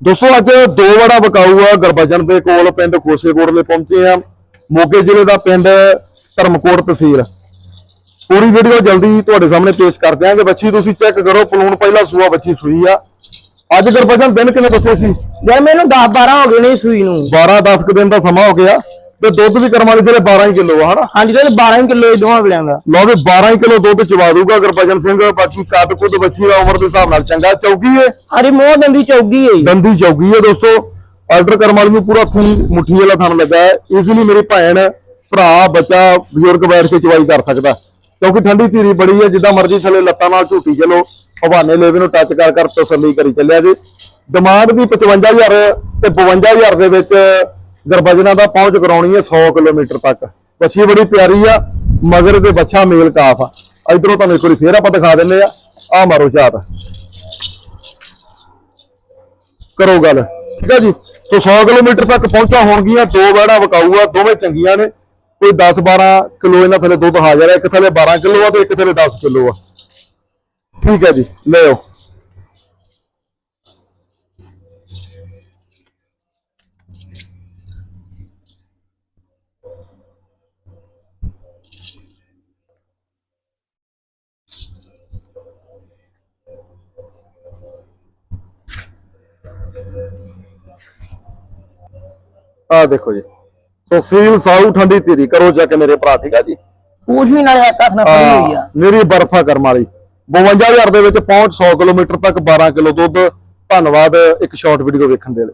ਦੋਸਤੋ ਅੱਜ ਦੋ ਵੜਾ ਬਕਾਊ ਆ ਗਰਬਜਨ ਦੇ ਕੋਲ ਪਿੰਡ ਖੋਸੇਕੋਟਲੇ ਪਹੁੰਚੇ ਆ। ਮੋਗੇ ਜ਼ਿਲ੍ਹੇ ਦਾ ਪਿੰਡ ਧਰਮਕੋਟ ਤਹਿਸੀਲ। ਪੂਰੀ ਵੀਡੀਓ ਜਲਦੀ ਤੁਹਾਡੇ ਸਾਹਮਣੇ ਪੇਸ਼ ਕਰ ਦਿਆਂਗੇ। ਬੱਚੀ ਤੁਸੀਂ ਚੈੱਕ ਕਰੋ ਪਲੂਣ ਪਹਿਲਾ ਸੂਆ ਬੱਚੀ ਸੂਈ ਆ। ਅੱਜ ਗਰਬਜਨ ਦਿਨ ਕਿੰਨੇ ਦੱਸੇ ਸੀ? ਯਾਰ ਮੈਨੂੰ 10 12 ਹੋ ਗਏ ਨੇ ਸੂਈ ਨੂੰ। 12 10 ਕੁ ਦਿਨ ਦਾ ਸਮਾਂ ਹੋ ਗਿਆ। ਤੇ ਦੁੱਧ ਵੀ ਕਰਮ ਵਾਲੀ ਜਿਹੜੇ 12 ਹੀ ਕਿਲੋ ਆ ਹਨਾ? ਹਾਂਜੀ ਤੇ 12 ਕਿਲੋ ਦੋਵਾਂ ਵੇਲਿਆਂ ਦਾ। ਲਓ ਵੀ 12 ਹੀ ਕਿਲੋ ਦੁੱਧ ਚਵਾ ਦੂਗਾ ਗਰਬਜਨ ਸਿੰਘ ਬਾਕੀ ਕੱਦ ਕੁੱਦ ਬੱਚੀ ਦਾ ਉਮਰ ਦੇ ਹਿਸਾਬ ਨਾਲ ਚੰਗਾ ਚੌਕੀ ਏ? ਹਾਂਜੀ ਮੋਹ ਦੰਦੀ ਚੌਗੀ ਜੀ। ਦੰਦੀ ਚੌਗੀ ਹੈ ਦੋਸਤੋ। ਆਰਡਰ ਕਰਨ ਵਾਲੀ ਨੂੰ ਪੂਰਾ ਥੀ ਮੁੱਠੀ ਵਾਲਾ ਥਣ ਲੱਗਾ ਹੈ। ਈਜ਼ੀਲੀ ਮੇਰੀ ਭੈਣ ਭਰਾ ਬੱਚਾ ਬਜ਼ੁਰਗ ਬੈਠ ਕੇ ਚਵਾਈ ਕਰ ਸਕਦਾ। ਕਿਉਂਕਿ ਠੰਡੀ ਧੀਰੀ ਬੜੀ ਹੈ ਜਿੱਦਾਂ ਮਰਜ਼ੀ ਥੱਲੇ ਲੱਤਾਂ ਨਾਲ ਝੂਟੀ ਚਲੋ ਹਵਾਨੇ ਲੇਵੇ ਨੂੰ ਟੱਚ ਕਰ ਕਰ ਤਸੱਲੀ ਕਰੀ ਚੱਲਿਆ ਜੀ। ਡਿਮਾਂਡ ਦੀ 55000 ਤੇ 52000 ਦੇ ਵਿੱਚ ਗਰਬਜਨਾ ਦਾ ਪਹੁੰਚ ਕਰਾਉਣੀ ਹੈ 100 ਕਿਲੋਮੀਟਰ ਤੱਕ। ਬੱਚੀ ਬੜੀ ਪਿਆਰੀ ਆ, ਮਗਰ ਦੇ ਬੱਚਾ ਮੇਲ ਕਾਫ ਆ। ਇਧਰੋਂ ਤੁਹਾਨੂੰ ਇੱਕ ਵਾਰੀ ਫੇਰ ਆਪਾਂ ਦਿਖਾ ਦਿੰਨੇ ਆ। ਆ ਮਾਰੋ ਝਾਤ। ਕਰੋ ਗੱਲ। ਠੀਕ ਹੈ ਜੀ? ਸੋ 100 ਕਿਲੋਮੀਟਰ ਤੱਕ ਪਹੁੰਚਾ ਹੋਣਗੀਆਂ, ਦੋ ਵੜਾ ਵਕਾਊ ਆ ਦੋਵੇਂ ਚੰਗੀਆਂ ਨੇ। ਕੋਈ 10 12 ਕਿਲੋ ਇਹਨਾਂ ਥੱਲੇ ਦੁੱਧ ਹਾਜ਼ਰ ਹੈ ਇੱਕ ਥੱਲੇ 12 ਕਿਲੋ ਆ ਤੇ ਇੱਕ ਥੱਲੇ 10 ਕਿਲੋ ਆ। ਠੀਕ ਹੈ ਜੀ? ਲੈ ਆਓ। ਆ ਦੇਖੋ ਜੀ। ਸੋ ਸੀਲ ਸਾਊ ਠੰਡੀ ਧੀਰੀ ਕਰੋ ਜਾ ਕੇ ਮੇਰੇ ਭਰਾ ਠੀਕ ਆ ਜੀ? ਪੂਛ ਵੀ ਨਾਲੇ ਹੱਥ ਨਾਲ ਫੜੀ ਹੋਈ ਆ। ਮੇਰੀ ਬਰਫਾ ਕਰਮ ਵਾਲੀ। 52000 ਦੇ ਵਿੱਚ ਪਹੁੰਚ 100 ਕਿਲੋਮੀਟਰ ਤੱਕ 12 ਕਿਲੋ ਦੁੱਧ। ਧੰਨਵਾਦ ਇੱਕ ਸ਼ਾਰਟ ਵੀਡੀਓ ਵੇਖਣ ਦੇ ਲਈ।